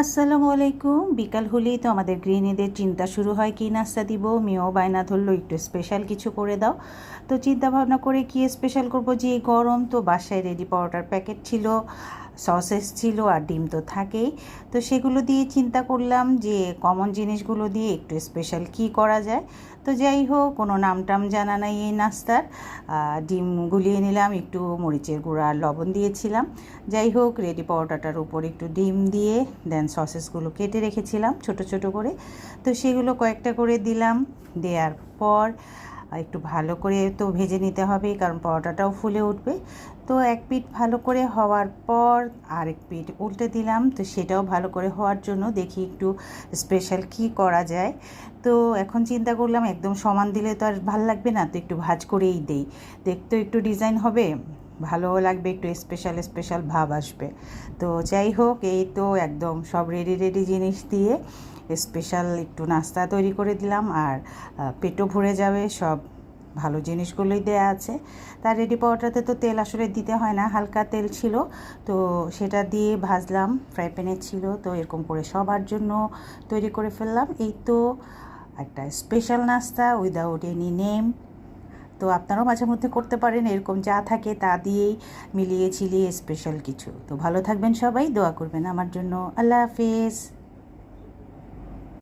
আসসালামু আলাইকুম। বিকাল হলেই তো আমাদের গৃহিণীদের চিন্তা শুরু হয় কি নাস্তা দিব মেয়েও বায়না ধরলো, একটু স্পেশাল কিছু করে দাও। তো চিন্তা ভাবনা করে কী স্পেশাল করব? যে গরম, তো বাসায় রেডি পাউডার প্যাকেট ছিল। সসেস ছিল আর ডিম তো থাকেই। তো সেগুলো দিয়ে চিন্তা করলাম যে কমন জিনিসগুলো দিয়ে একটু স্পেশাল কী করা যায়। তো যাই হোক, কোনো নাম টাম জানা নাই এই নাস্তার। ডিম গুলিয়ে নিলাম, একটু মরিচের গুঁড়া আর লবণ দিয়েছিলাম। যাই হোক রেডি পরোটাটার উপর একটু ডিম দিয়ে দেন সসেসগুলো কেটে রেখেছিলাম ছোট ছোট করে। তো সেগুলো কয়েকটা করে দিলাম। দেওয়ার পর একটু ভালো করে তো ভেজে নিতে হবে কারণ পরোটাটাও ফুলে উঠবে। তো এক পিঠ ভালো করে হওয়ার পর আরেক পিঠ উল্টে দিলাম, তো সেটাও ভালো করে হওয়ার জন্য দেখি একটু স্পেশাল কি করা যায়। তো এখন চিন্তা করলাম একদম সমান দিলে তো আর ভালো লাগবে না, তো একটু ভাজ করেই দেই। দেখতেও একটু ডিজাইন হবে। ভালোও লাগবে, একটু স্পেশাল স্পেশাল ভাব আসবে। তো যাই হোক এই তো একদম সব রেডি রেডি জিনিস দিয়ে স্পেশাল একটু নাস্তা তৈরি করে দিলাম আর পেটও ভরে যাবে, সব ভালো জিনিসগুলোই দেয়া আছে। তার রেডি পাউডারতে তো তেল আসলে দিতে হয় না, হালকা তেল ছিল। তো সেটা দিয়ে ভাজলাম ফ্রাই প্যানে ছিল, তো এরকম করে সবার জন্য তৈরি করে ফেললাম। এই তো একটা স্পেশাল নাস্তা উইদাউট এনি নেম তো আপনারাও মাঝে মধ্যে করতে পারেন, এরকম যা থাকে তা দিয়েই মিলিয়ে ছিলিয়ে স্পেশাল কিছু। তো ভালো থাকবেন সবাই, দোয়া করবেন আমার জন্য। আল্লাহ হাফেজ।